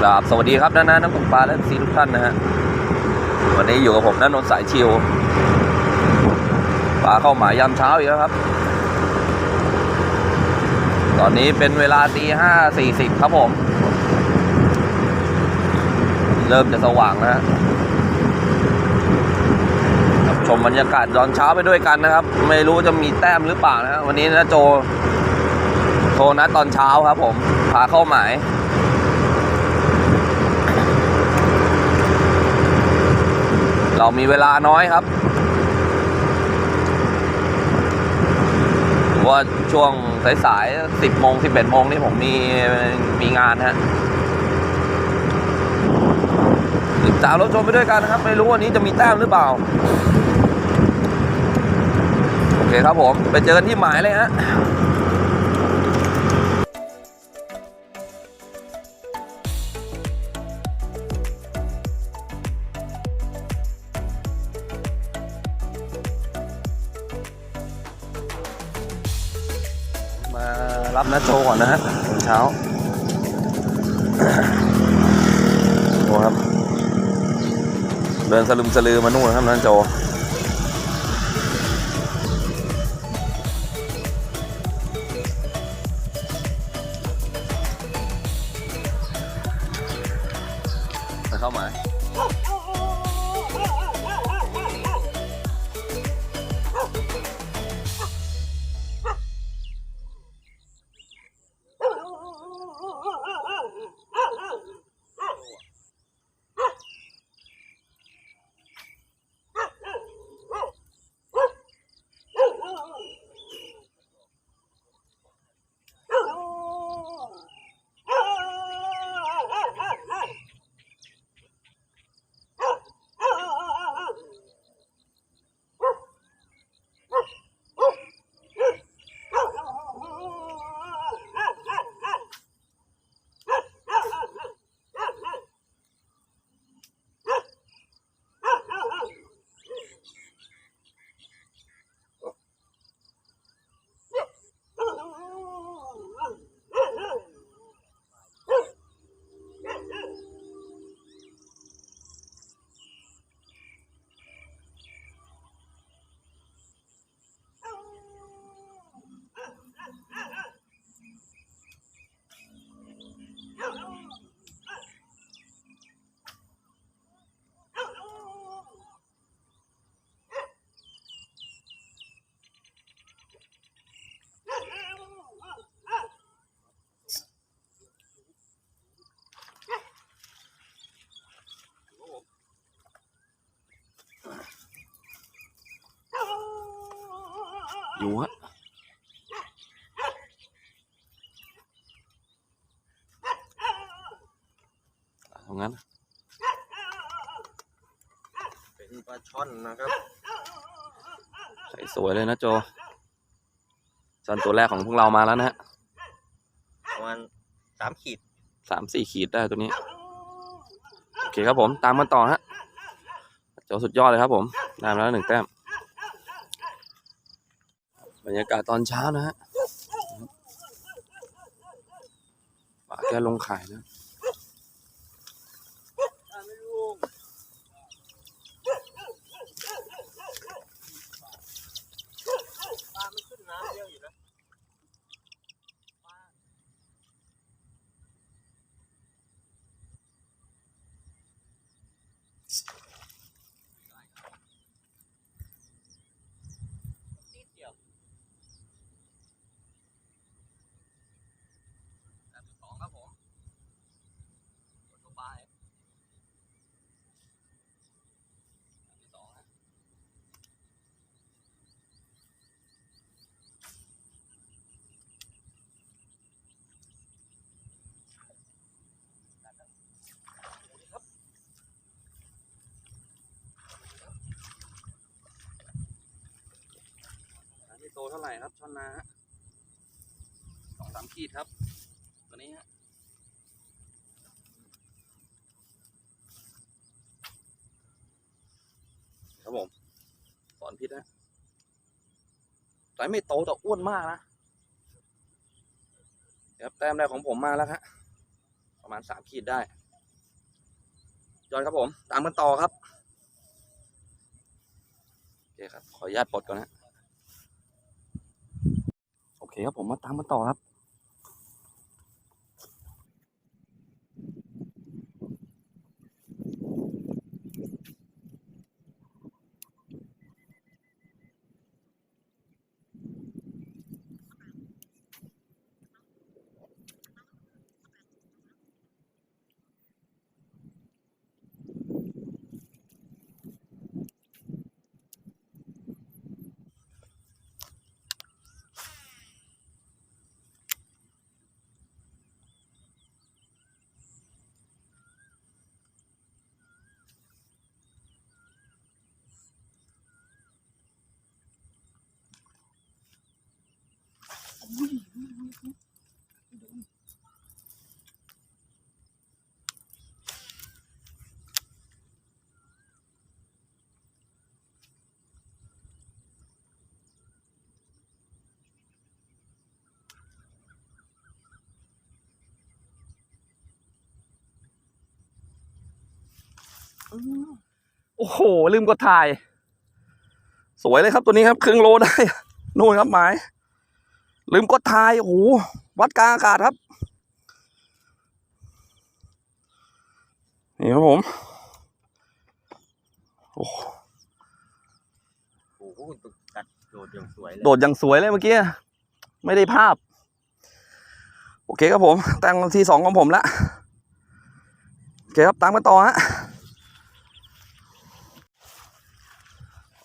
กราบสวัสดีครับน้าน้าน้ำตกปลาและซีทุกท่านนะฮะวันนี้อยู่กับผมน้านนสายชิวปลาเข้าหมายยามเช้าอีกแล้วครับ ตอนนี้เป็นเวลาตีห้าสี่สิบครับผม เริ่มจะสว่างแล้วฮะครับชมบรรยากาศตอนเช้าไปด้วยกันนะครับ ไม่รู้จะมีแต้มหรือเปล่านะฮะวันนี้นะโจโทรนะตอนเช้าครับผมพาเข้าหมาย เรามีเวลาน้อยครับ ว่าช่วงสายๆสิบโมงสิบเอ็ดโมงนี่ผมมีมีงานฮะติดตามรถชมไปด้วยกันนะครับ ไม่รู้วันนี้จะมีแต้มหรือเปล่า โอเคครับผม ไปเจอกันที่หมายเลยฮะ รับนะโจก่อนนะฮะตอนเช้าโอ้ครับ เดินสลึมสลือมานู่นนะครับนะโจ อยู่ฮะตรงนั้นเป็นปลาช่อนนะครับใส่สวยเลยนะโจจอนตัวแรกของพวกเรามาแล้วนะฮะประมาณสามขีดสามสี่ขีดได้ตัวนี้ โอเคครับผมตามกันต่อฮะโจสุดยอดเลยครับผมได้มาแล้วหนึ่งแต้ม บรรยากาศตอนเช้านะฮะป่าแกลงขายนะ ปลามันขึ้นน้ำเยอะอยู่นะ สองครับผมตัวปลายสองฮะ ไม่โตเท่าไหร่ครับช่อนนาฮะสองสามขีดครับ ตัวนี้ฮะครับผมสอนพิษนะแต่ไม่โตแต่อ้วนมากนะครับแต้มแรกของผมมาแล้วฮะประมาณสามขีดได้จอนครับผม ตามกันต่อครับโอเคครับ ขออนุญาตปลดก่อนนะ เคครับผมมาตามมาต่อครับ โอ้โห ลืมกดถ่าย สวยเลยครับตัวนี้ครับ ครึ่งโลได้ นู่นครับหมาย ลืมกดถ่ายโอ้โหวัดกลางอากาศครับ นี่ครับผม โอ้โหโอ้โหตุกกัดโดดอย่างสวยเลยโดดอย่างสวยเลยเมื่อกี้ ไม่ได้ภาพ โอเคครับผมแต้มที่สองของผมละโอเคครับตามกันต่อฮะ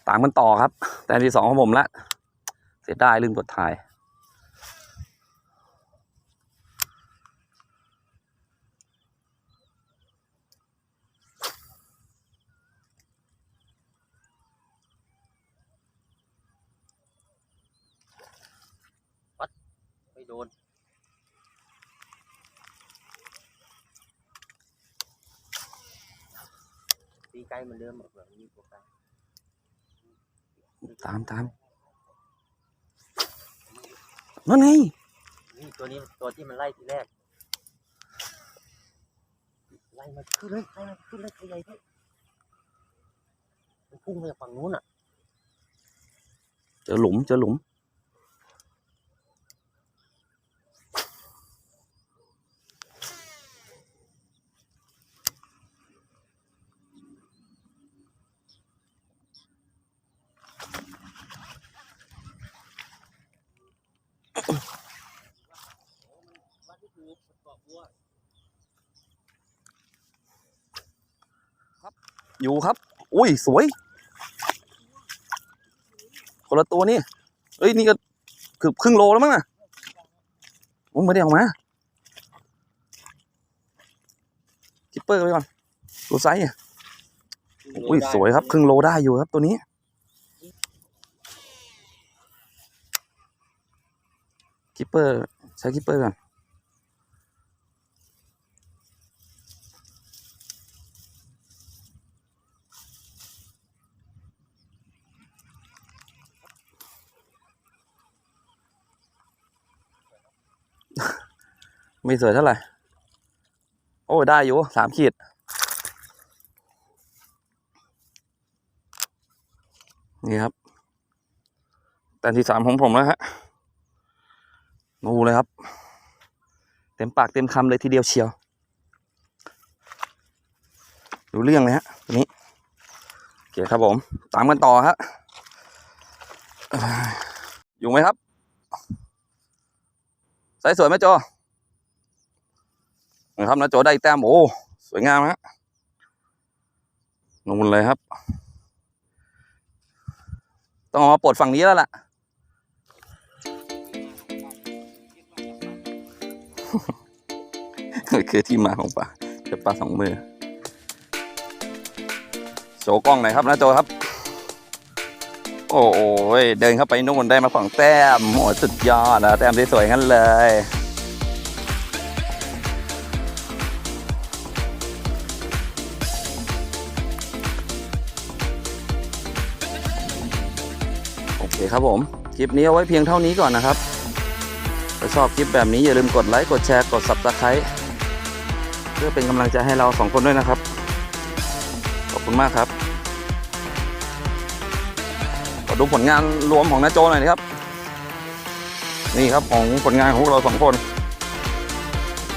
ตามกันต่อครับแต้มที่สองของผมละเสียดายลืมกดถ่าย ไม่โดนตีไกลเหมือนเดิมแบบแบบนี้ตัวไกลตามตามนั่นไงนี่ตัวนี้ตัวที่มันไล่ทีแรก ไล่มาขึ้นเลยไล่มาขึ้นเลยตัวใหญ่ด้วยมันพุ่งมาจากฝั่งนู้นอะ เจอหลุมเจอหลุม อยู่ครับ อุ้ยสวย คนละตัวนี่เอ้ยนี่ก็คือครึ่งโลแล้วมั้งอะโอ้ไม่ได้ออกมาคิปเปอร์ไปก่อนตัวไซส์อุ้ยสวยครับครึ่งโลได้อยู่ครับตัวนี้คิปเปอร์ใช้คิปเปอร์ก่อน ไม่สวยเท่าไหร่ โอ้ได้อยู่สามขีด นี่ครับแต่ที่สามของผมแล้วฮะนูเลยครับ เต็มปากเต็มคำเลยทีเดียวเชียวดูเรื่องเลยฮะตัวนี้โอเคครับผม ตามกันต่อฮะ อยู่ไหมครับใส่สวยไหมโจ นะครับนะโจได้แต้มโอ้สวยงามฮะนูนเลยครับ ต้องเอามาปลดฝั่งนี้แล้วล่ะคือที่มาของปลาเก็บปลาสองมือโชว์กล้องหน่อยครับนะโจครับ โอ้โหเดินเข้าไปนู่นได้มาฝั่งแต้มโอ้สุดยอดนะแต้มสวยๆงั้นเลย คครับผม คลิปนี้เอาไว้เพียงเท่านี้ก่อนนะครับ ถ้าชอบคลิปแบบนี้อย่าลืมกดไลค์ กดแชร์ กด subscribe เพื่อเป็นกำลังใจให้เราสองคนด้วยนะครับ ขอบคุณมากครับขอดูผลงานรวมของนาโจหน่อยนะครับ นี่ครับของผลงานของเราสองคน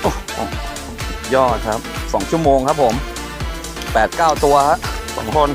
โอ้โหยอดครับสองชั่วโมงครับผมแปดเก้าตัวฮะสองคน